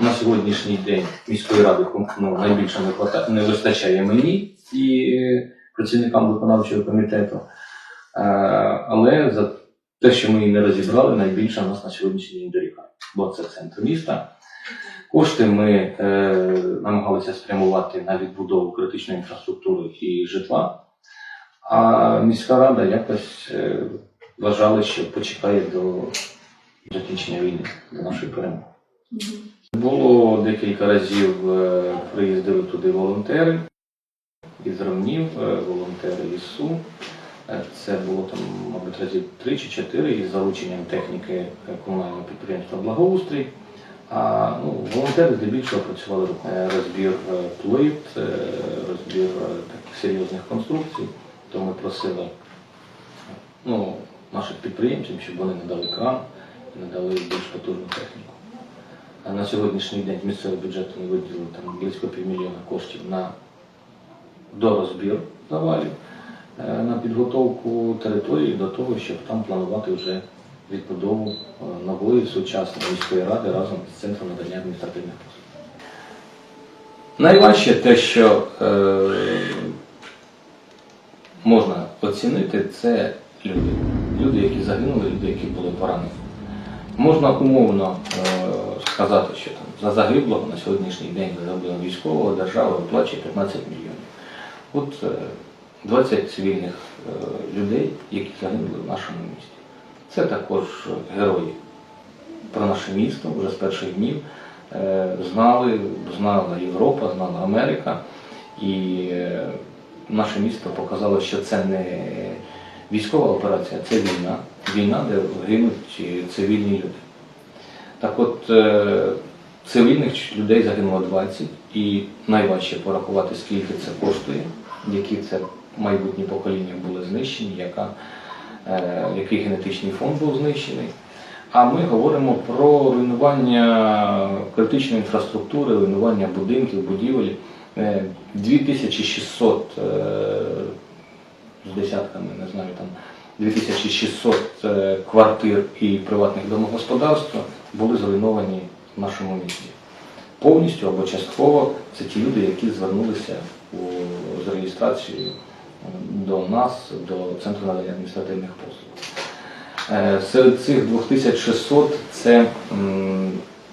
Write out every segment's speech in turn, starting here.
на сьогоднішній день міської ради ну, найбільше не, хвата- не вистачає мені і працівникам виконавчого комітету. Е, Але за те, що ми її не розібрали, найбільше у нас на сьогоднішній день доріга, бо це центр міста. Кошти ми е, намагалися спрямувати на відбудову критичної інфраструктури і житла, а міська рада якось е, вважала, що почекає до закінчення війни, до нашої перемоги. Було декілька разів е, приїздили туди волонтери із Равнів, е, волонтери із Сум. Е, Це було там, мабуть, разів три чи чотири із залученням техніки комунального підприємства Благоустрій. А ну, волонтери здебільшого працювали. Розбір плит, розбір таких серйозних конструкцій. То ми просили ну, наших підприємців, щоб вони надали кран надали більш потужну техніку. На сьогоднішній день з місцевого бюджету виділили там близько півмільйона коштів на дорозбір завалів, е, на підготовку території до того, щоб там планувати вже відбудову е, нової сучасної міської ради разом з центром надання адміністративних послуг. Найважче те, що е, можна оцінити, це люди. Люди, які загинули, люди, які були поранені. Можна умовно е, сказати, що там за загиблого на сьогоднішній день за загиблого військового держава виплачує 15 мільйонів. От е, 20 цивільних е, людей, які загинули в нашому місті. Це також герої про наше місто вже з перших днів. Е, знали, знала Європа, знала Америка. І е, наше місто показало, що це не військова операція, це війна. Війна, де гинуть е, цивільні люди. Так от, е, цивільних людей загинуло 20, і найважче порахувати, скільки це коштує, які це майбутні покоління були знищені, яка, е, який генетичний фонд був знищений. А ми говоримо про руйнування критичної інфраструктури, руйнування будинків, будівель. Е, 2600 е, з десятками, не знаю, там 2600 е, квартир і приватних домогосподарств були зруйновані в нашому місті. Повністю або частково це ті люди, які звернулися у, з реєстрацією до нас, до Центру надання адміністративних послуг. Е, Серед цих 2600 це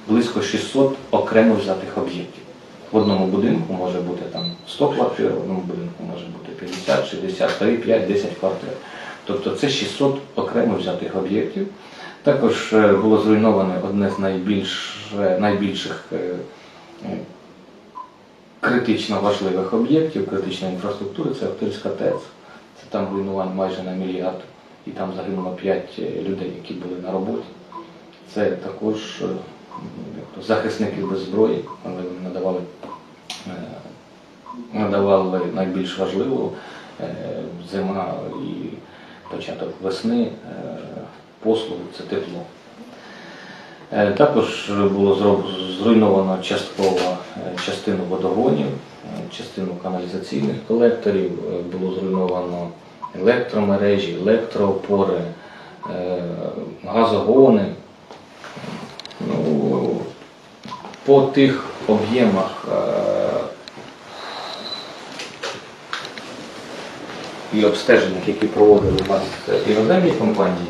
близько 600 окремо взятих об'єктів. В одному будинку може бути там 100 квартир, в одному будинку може бути 50, 60, 3, 5, 10 квартир. Тобто це 600 окремо взятих об'єктів. Також е, було зруйноване одне з найбільш, е, найбільших е, критично важливих об'єктів критичної інфраструктури це Охтирська ТЕЦ. Це там руйнувань майже на мільярд, і там загинуло 5 людей, які були на роботі. Це також захисники без зброї, вони надавали, надавали найбільш важливу зима і початок весни послугу це тепло. Е, Також було зруйновано частково е, частину водогонів, е, частину каналізаційних колекторів, було зруйновано електромережі, електроопори, газогони. Ну, по тих об'ємах і обстеженнях, які проводили у вас іноземні компанії,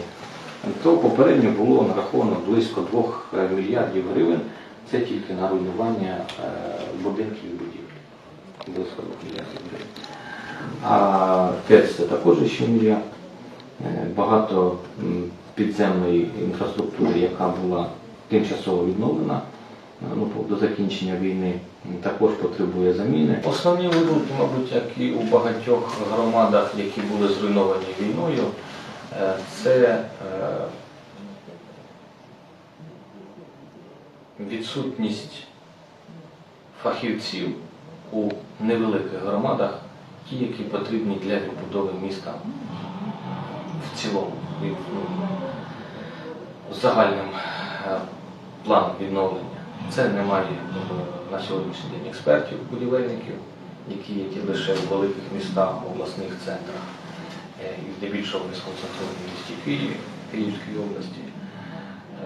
то попередньо було нараховано близько 2 мільярдів гривень. Це тільки на руйнування е, будинків і будівель. Близько 2 мільярдів гривень. А ТЕЦ це також ще мільярд. Е, Багато підземної інфраструктури, яка була тимчасово відновлена е, ну, до закінчення війни, також потребує заміни. Основні виділки, мабуть, як і у багатьох громадах, які були зруйновані війною, е, це е, відсутність фахівців у невеликих громадах, ті, які потрібні для відбудови міста в цілому, ну, загальним е, планом відновлення. Це немає е, на сьогоднішній день експертів, будівельників, які є лише в великих містах, обласних центрах, е, і здебільшого вони сконцентровані в місті Києві, Київській області.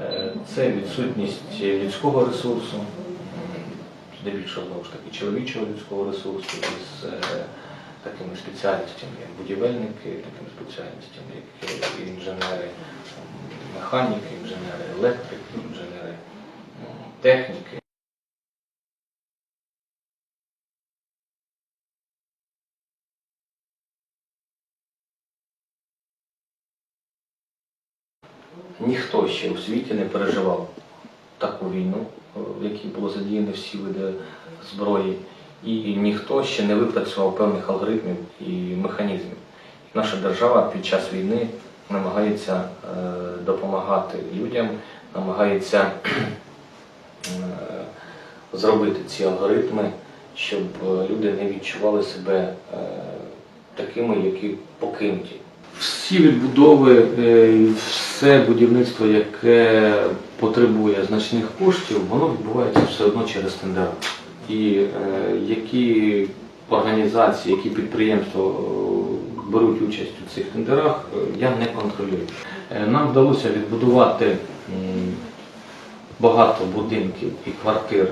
Е, Це відсутність людського ресурсу, здебільшого знову ж таки чоловічого людського ресурсу із е, такими спеціальностями, як будівельники, такими спеціальностями, як е, інженери, механіки, інженери електрики, інженери техніки. Ще у світі не переживав таку війну, е, в якій було задіяні всі види зброї, і ніхто ще не випрацював певних алгоритмів і механізмів. Наша держава під час війни намагається е, допомагати людям, намагається е, зробити ці алгоритми, щоб люди не відчували себе такими, які покинуті. Всі відбудови, все будівництво, яке потребує значних коштів, воно відбувається все одно через тендера. І е, які організації, які підприємства е, беруть участь у цих тендерах, е, я не контролюю. Нам вдалося відбудувати багато будинків і квартир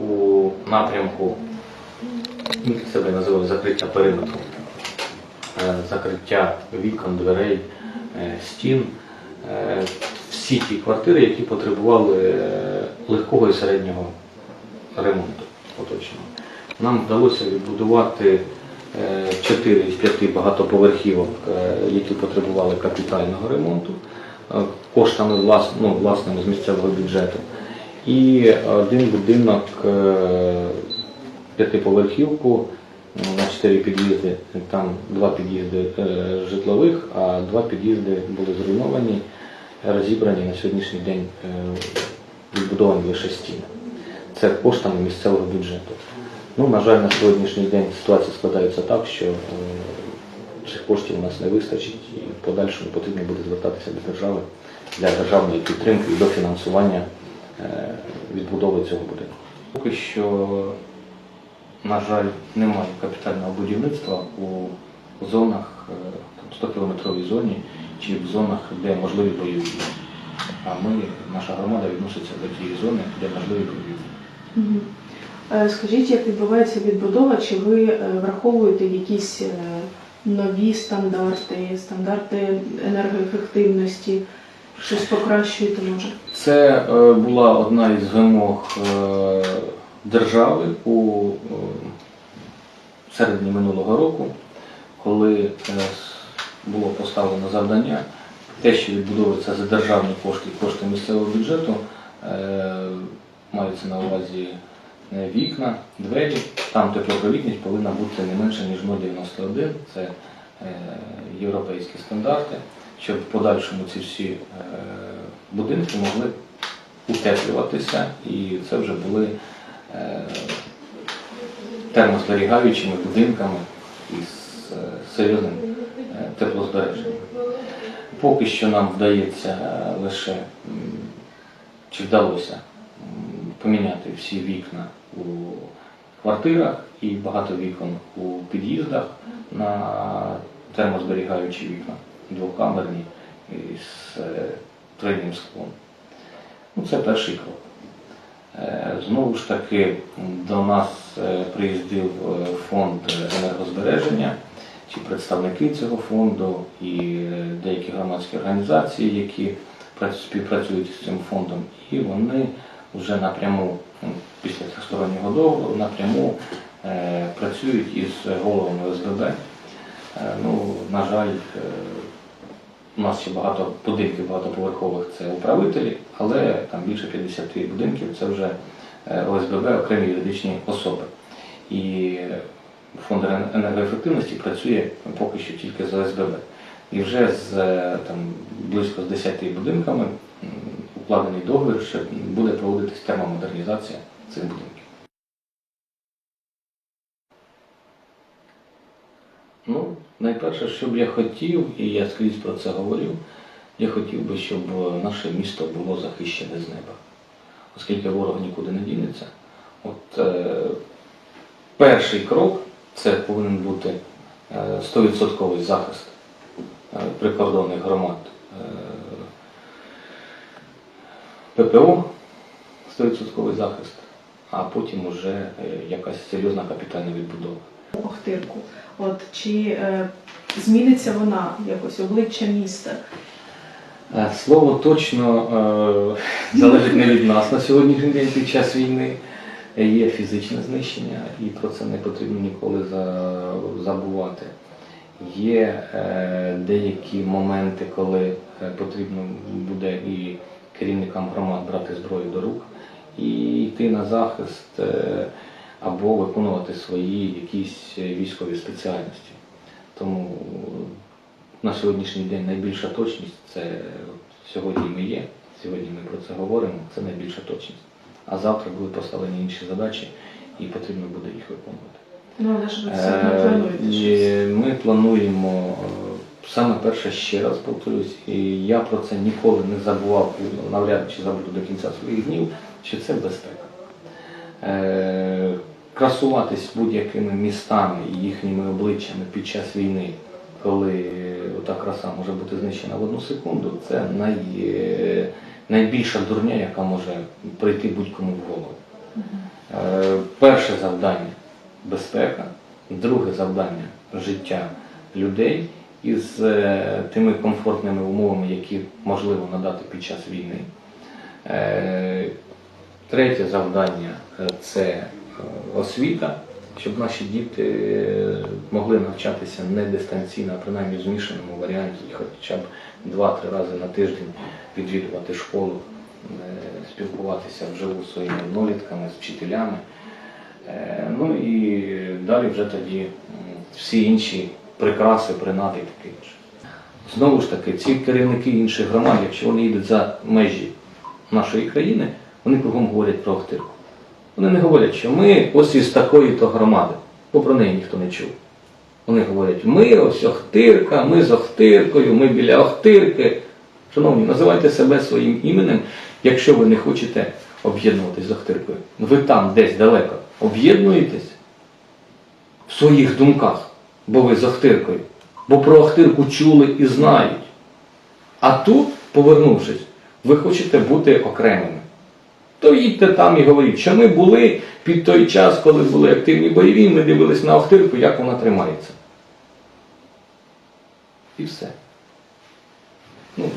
у напрямку, ми себе називаємо закриття периметру закриття вікон, дверей, стін. Е, Всі ті квартири, які потребували е, легкого і середнього ремонту поточного. Нам вдалося відбудувати 4 із 5 багатоповерхівок, е, які потребували капітального ремонту е, коштами влас, ну, власними з місцевого бюджету. І один будинок е, п'ятиповерхівку на чотири під'їзди, там два під'їзди е, житлових, а два під'їзди були зруйновані, розібрані на сьогоднішній день е, відбудовані лише стіни. Це коштами місцевого бюджету. Ну, на жаль, на сьогоднішній день ситуація складається так, що е, цих коштів у нас не вистачить і в подальшому потрібно буде звертатися до держави для державної підтримки і дофінансування е, відбудови цього будинку. Поки що на жаль, немає капітального будівництва у зонах, е, 100-кілометровій зоні чи в зонах, де можливі бойові. дії. А ми, наша громада відноситься до тієї зони, де можливі бойові. дії. Е, Скажіть, як відбувається відбудова? Чи ви е, враховуєте якісь нові стандарти, стандарти енергоефективності? Щось покращуєте може? Це була одна із вимог держави у е, середині минулого року, коли е, було поставлено завдання, те, що відбудовується за державні кошти кошти місцевого бюджету, е, маються на увазі вікна, двері, там теплопровідність повинна бути не менше, ніж 0,91, це європейські стандарти, щоб в подальшому ці всі будинки могли утеплюватися, і це вже були е, термозберігаючими будинками із е, серйозним е, теплозбереженням. Поки що нам вдається лише, чи вдалося поміняти всі вікна у квартирах і багато вікон у під'їздах на термозберігаючі вікна, двокамерні із тройним склом. Ну, це перший крок. Е, Знову ж таки, до нас е, приїздив е, фонд енергозбереження, чи представники цього фонду і деякі громадські організації, які прац- співпрацюють з цим фондом, і вони вже напряму, після тристороннього договору, напряму працюють із головами ОСББ. Е, Ну, на жаль, у нас ще багато будинків багатоповерхових це управителі, але там більше 50 будинків це вже е, ОСББ, окремі юридичні особи. І фонд енергоефективності працює поки що тільки з ОСББ. І вже з е, там, близько з 10 будинками укладений договір, що буде проводитись термомодернізація цих будинків. Ну, найперше, що б я хотів, і я скрізь про це говорив, я хотів би, щоб е, наше місто було захищене з неба, оскільки ворог нікуди не дінеться. От е, перший крок це повинен бути е, 100% захист е, прикордонних громад е, ППО, 100% захист а потім уже е, якась серйозна капітальна відбудова. Охтирку. От чи е, зміниться вона якось обличчя міста? Е, Слово точно е, залежить не від нас на сьогоднішній день під час війни. Е, Є фізичне знищення, і про це не потрібно ніколи за- забувати. Є е, деякі моменти, коли е, потрібно буде і керівникам громад брати зброю до рук і йти на захист е, або виконувати свої якісь е, військові спеціальності. Тому на сьогоднішній день найбільша точність це от сьогодні ми є, сьогодні ми про це говоримо, це найбільша точність. А завтра будуть поставлені інші задачі і потрібно буде їх виконувати. Ну, але ж ви все одно Е, плануєте щось. Ми плануємо е, саме перше ще раз повторюсь, і я про це ніколи не забував, навряд чи забуду до кінця своїх днів, що це безпека. Красуватись будь-якими містами і їхніми обличчями під час війни, коли ота краса може бути знищена в одну секунду, це най, найбільша дурня, яка може прийти будь-кому в голову. Е, Перше завдання безпека, друге завдання життя людей із е, тими комфортними умовами, які можливо надати під час війни. Е, Третє завдання е, це освіта, щоб наші діти могли навчатися не дистанційно, а принаймні в змішаному варіанті, хоча б 2-3 рази на тиждень відвідувати школу, е, спілкуватися вживу своїми однолітками, з вчителями. Е, Ну і далі вже тоді всі інші прикраси, принади і таке інше. Знову ж таки, ці керівники інших громад, якщо вони йдуть за межі нашої країни, вони кругом говорять про Охтирку. Вони не говорять, що ми ось із такої-то громади, бо про неї ніхто не чув. Вони говорять, ми ось Охтирка, ми з Охтиркою, ми біля Охтирки. Шановні, називайте себе своїм іменем, якщо ви не хочете об'єднуватись з Охтиркою. Ви там десь далеко об'єднуєтесь в своїх думках, бо ви з Охтиркою. Бо про Охтирку чули і знають. А тут, повернувшись, ви хочете бути окремими. То їдьте там і говоріть, що ми були під той час, коли були активні бойові, ми дивились на Охтирку, як вона тримається. І все. Ну,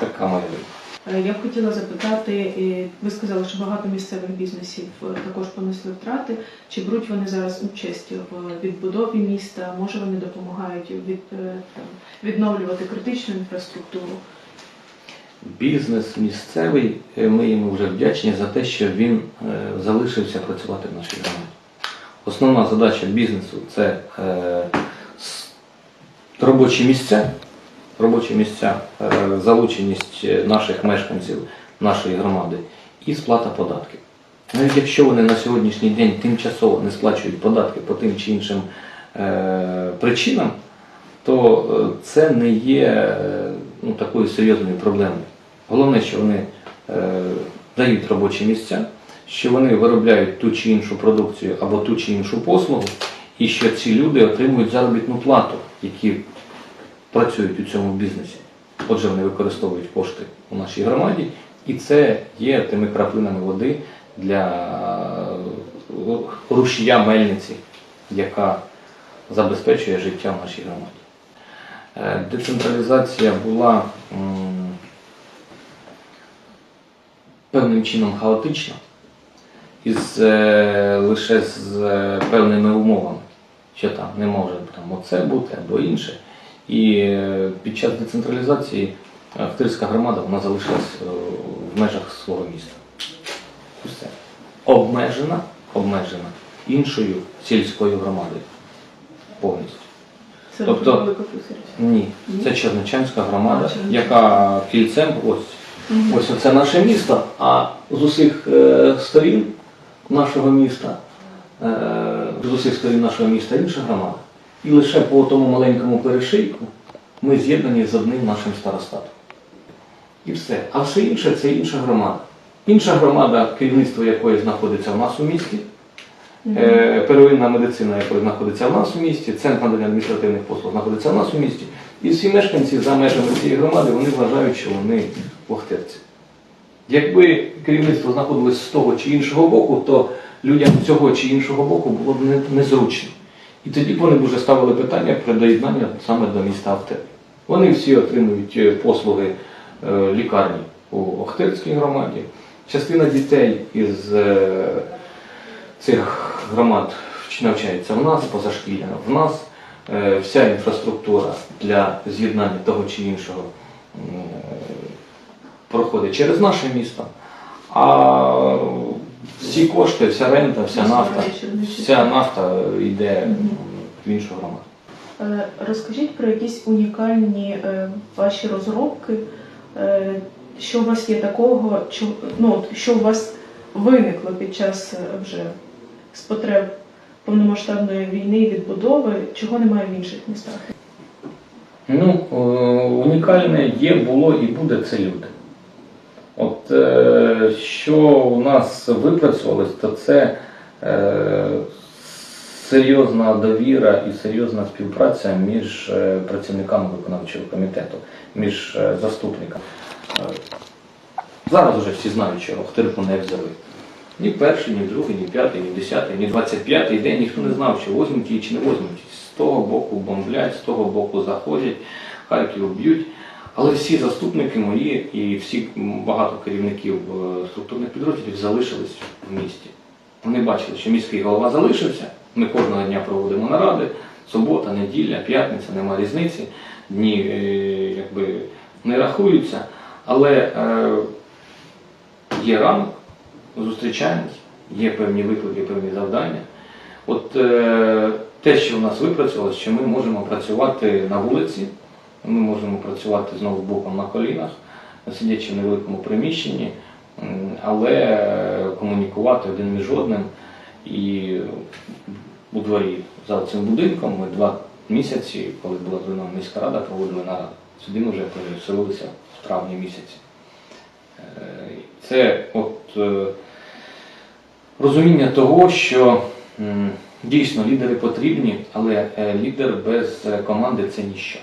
така моя думка. Е, Я б хотіла запитати, е, ви сказали, що багато місцевих бізнесів е, також понесли втрати. Чи беруть вони зараз участь в відбудові міста? Може вони допомагають від, відновлювати критичну інфраструктуру? Бізнес місцевий, е, ми йому вже вдячні за те, що він е, залишився працювати в нашій громаді. Основна задача бізнесу це е, робочі місця, робочі місця, залученість наших мешканців нашої громади і сплата податків. Навіть якщо вони на сьогоднішній день тимчасово не сплачують податки по тим чи іншим причинам, то це не є ну, такою серйозною проблемою. Головне, що вони е, дають робочі місця, що вони виробляють ту чи іншу продукцію або ту чи іншу послугу, і що ці люди отримують заробітну плату, які працюють у цьому бізнесі. Отже, вони використовують кошти у нашій громаді, і це є тими краплинами води для е, рушія мельниці, яка забезпечує життя в нашій громаді. Е, Децентралізація була певним чином хаотична, із, е, лише з е, певними умовами, що там не може там, оце бути або інше. І е, під час децентралізації е, громада вона залишилась е, в межах свого міста. Все. Обмежена, обмежена іншою сільською громадою повністю. Це Тобто- Ні, Ні? це Черничанська громада, А, яка кільцем ось. Мгм. Ось це наше місто, а з усіх е, сторін нашого міста, е, з усіх сторін нашого міста інша громада. І лише по тому маленькому перешийку ми з'єднані з одним нашим старостатом. І все. А все інше це інша громада. Інша громада, керівництво якої знаходиться в нас у місті, Е, Первинна медицина, яка знаходиться в нас у місті, центр надання адміністративних послуг знаходиться в нас у місті. І всі мешканці за межами цієї громади вони вважають, що вони в Охтирці. Якби керівництво знаходилось з того чи іншого боку, то людям цього чи іншого боку було б не- незручно. І тоді б вони б вже ставили питання про доєднання саме до міста Ахтир. Вони всі отримують е, послуги е, лікарні у Охтирській громаді. Частина дітей із е, цих громад вч- навчається в нас, позашкільно в нас. Е, Вся інфраструктура для з'єднання того чи іншого проходить через наше місто. А всі кошти, вся рента, вся нафта, вся нафта йде в іншу громаду. Е, Розкажіть про якісь унікальні е, ваші розробки, е, що у вас є такого, що, ну, що у вас виникло під час е, вже з потреб повномасштабної війни і відбудови, чого немає в інших містах. Ну, е, унікальне є, було і буде це люди. От е, що у нас випрацювалось, то це е, серйозна довіра і серйозна співпраця між працівниками виконавчого комітету, між заступниками. Зараз вже всі знають, що Охтирку не взяли. Ні перший, ні другий, ні п'ятий, ні десятий, ні двадцять п'ятий день ніхто не знав, чи возьмуть її, чи не возьмуть. З того боку бомблять, з того боку заходять, Харків б'ють. Але всі заступники мої і всі багато керівників е, структурних підрозділів залишились в місті. Вони бачили, що міський голова залишився. Ми кожного дня проводимо наради. Субота, неділя, п'ятниця, нема різниці. Дні е, якби не рахуються. Але е, є ранок, зустрічаємось, є певні виклики, певні завдання. От е, те, що в нас випрацювалося, що ми можемо працювати на вулиці, ми можемо працювати знову боком на колінах, сидячи в невеликому приміщенні, але е, комунікувати один між одним. І у дворі за цим будинком ми два місяці, коли була зруйнована міська рада, проводили нараду. Сюди ми вже переселилися в травні місяці. Е, Це от е, розуміння того, що дійсно лідери потрібні, але е, лідер без е, команди це ніщо.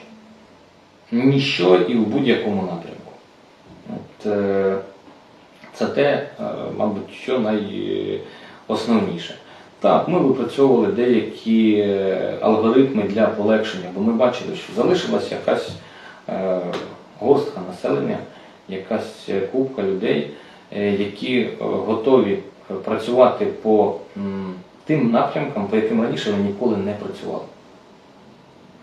Ніщо і в будь-якому напрямку. От, е, це те, мабуть, що найосновніше. Так, ми випрацьовували деякі алгоритми для полегшення, бо ми бачили, що залишилася якась горстка населення, якась купка людей, які готові працювати по тим напрямкам, по яким раніше вони ніколи не працювали.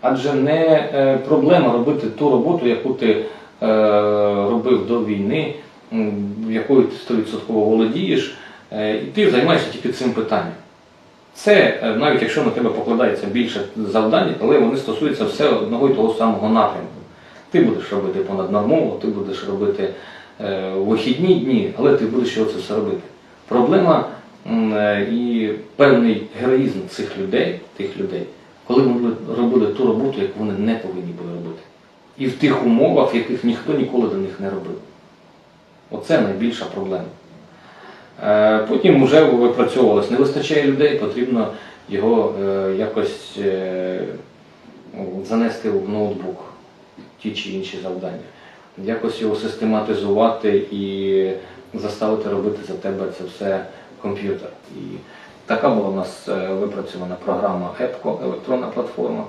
Адже не е, проблема робити ту роботу, яку ти е, робив до війни, якою ти 100% володієш, е, і ти займаєшся тільки цим питанням. Це е, навіть якщо на тебе покладається більше завдань, але вони стосуються все одного і того самого напрямку. Ти будеш робити понаднормово, ти будеш робити е, вихідні дні, але ти будеш його це все робити. Проблема е, і певний героїзм цих людей, тих людей, коли вони робили ту роботу, яку вони не повинні були робити. І в тих умовах, яких ніхто ніколи до них не робив. Оце найбільша проблема. Е, Потім вже випрацьовувалось, не вистачає людей, потрібно його е, якось ну, занести в ноутбук, ті чи інші завдання, якось його систематизувати і заставити робити за тебе це все комп'ютер. І така була у нас е, випрацьована програма ЕПКО, електронна платформа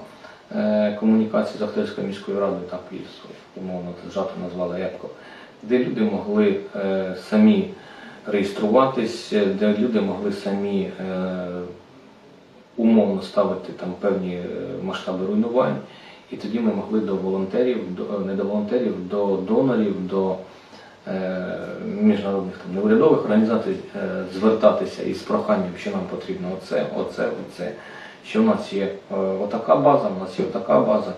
е, комунікації з Ахтирською міською радою, так і умовно зжато назвали ЕПКО, де люди могли е, самі реєструватись, де люди могли самі умовно ставити там певні масштаби руйнувань. І тоді ми могли до волонтерів, до, не до волонтерів, до донорів, до міжнародних там, неурядових організацій е, звертатися із проханням, що нам потрібно оце, оце, оце. Що в нас є е, отака база, у нас є отака база.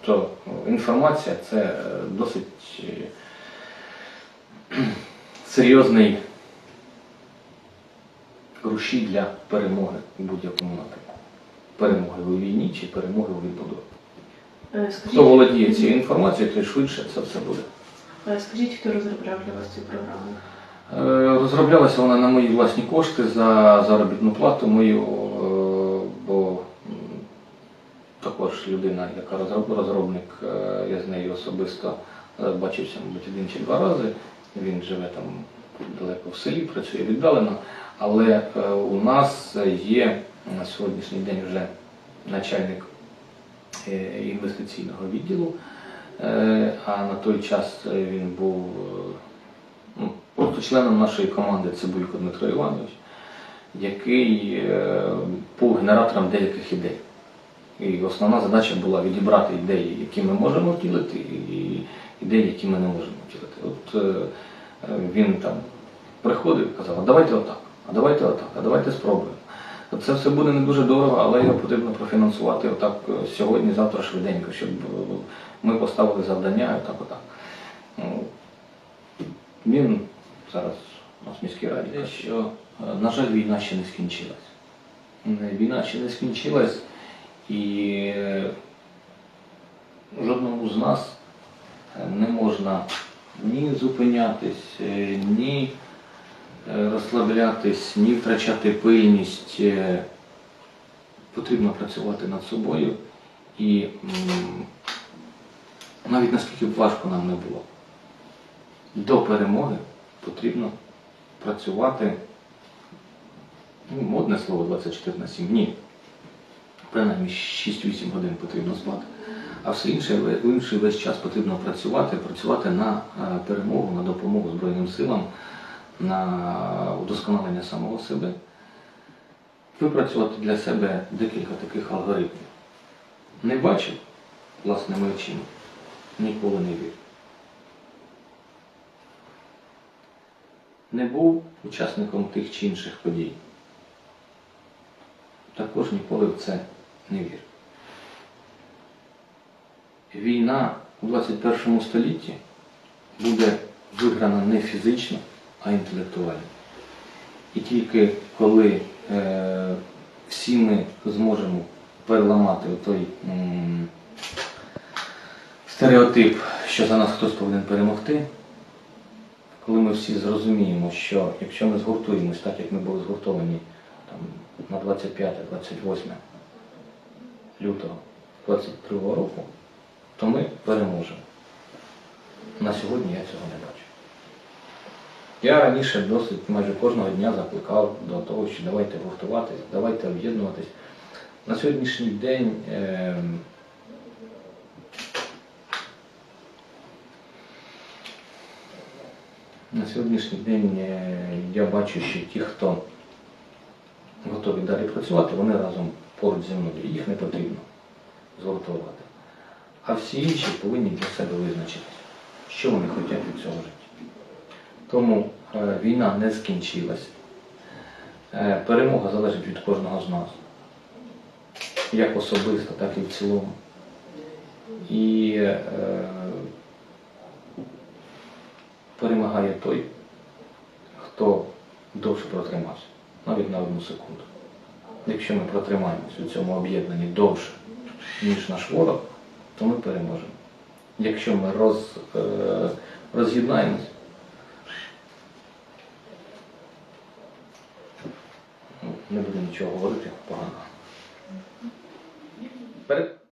Тобто е, інформація це е, досить е, серйозний рушій для перемоги у будь-якому напрямку. Перемоги у війні чи перемоги у відбудові. Е, Скажіть, Хто володіє цією інформацією, той швидше це все буде. Е, скажіть, хто розробляв для вас цю програму? Е, Розроблялася вона на мої власні кошти за заробітну плату мою, е, бо також людина, яка розроб- розробник, я з нею особисто бачився, мабуть, один чи два рази. Він живе там далеко в селі, працює віддалено. Але у нас є на сьогоднішній день вже начальник інвестиційного відділу. Е, А на той час е, він був е, ну, просто членом нашої команди Цибулько Дмитро Іванович, який був генератором деяких ідей. І основна задача була відібрати ідеї, які ми можемо втілити, і ідеї, які ми не можемо втілити. От він там приходив і казав, а давайте отак, а давайте отак, а давайте спробуємо. Це все буде не дуже дорого, але його потрібно профінансувати отак сьогодні, завтра швиденько, щоб ми поставили завдання, отак, отак. Ну, Він зараз у нас в міській раді, каже, що, е, на жаль, війна ще не скінчилась. Війна ще не скінчилась, і е, жодному з нас е, не можна ні зупинятись, ні розслаблятись, ні втрачати пильність. Потрібно працювати над собою і навіть наскільки б важко нам не було, до перемоги потрібно працювати, ну, модне слово 24 на 7, ні. Принаймні 6-8 годин потрібно спати. А все інше, інший весь час потрібно працювати, працювати на е, перемогу, на допомогу Збройним силам, на удосконалення самого себе. Випрацювати для себе декілька таких алгоритмів. Не бачив власними очима, ніколи не вірив. Не був учасником тих чи інших подій. Також ніколи в це не вірив. Війна у 21 столітті буде виграна не фізично, а інтелектуально. І тільки коли е, всі ми зможемо переламати той м, стереотип, що за нас хтось повинен перемогти, коли ми всі зрозуміємо, що якщо ми згуртуємось так, як ми були згуртовані там, на 25-28 лютого 22 року, то ми переможемо. На сьогодні я цього не бачу. Я раніше досить майже кожного дня закликав до того, що давайте гуртуватись, давайте об'єднуватись. На сьогоднішній день е, на сьогоднішній день е, я бачу, що ті, хто готові далі працювати, вони разом поруч зі мною. Їх не потрібно згуртувати. А всі інші повинні для себе визначитися, що вони хочуть від цього життя. Тому е, війна не скінчилась. Е, перемога залежить від кожного з нас, як особисто, так і в цілому. І перемагає той, хто довше протримався, навіть на одну секунду. Якщо ми протримаємось у цьому об'єднанні довше, ніж наш ворог, то ми переможемо. Якщо ми роз, е, роз'єднаємось, ну, не буду нічого говорити поганого. Перед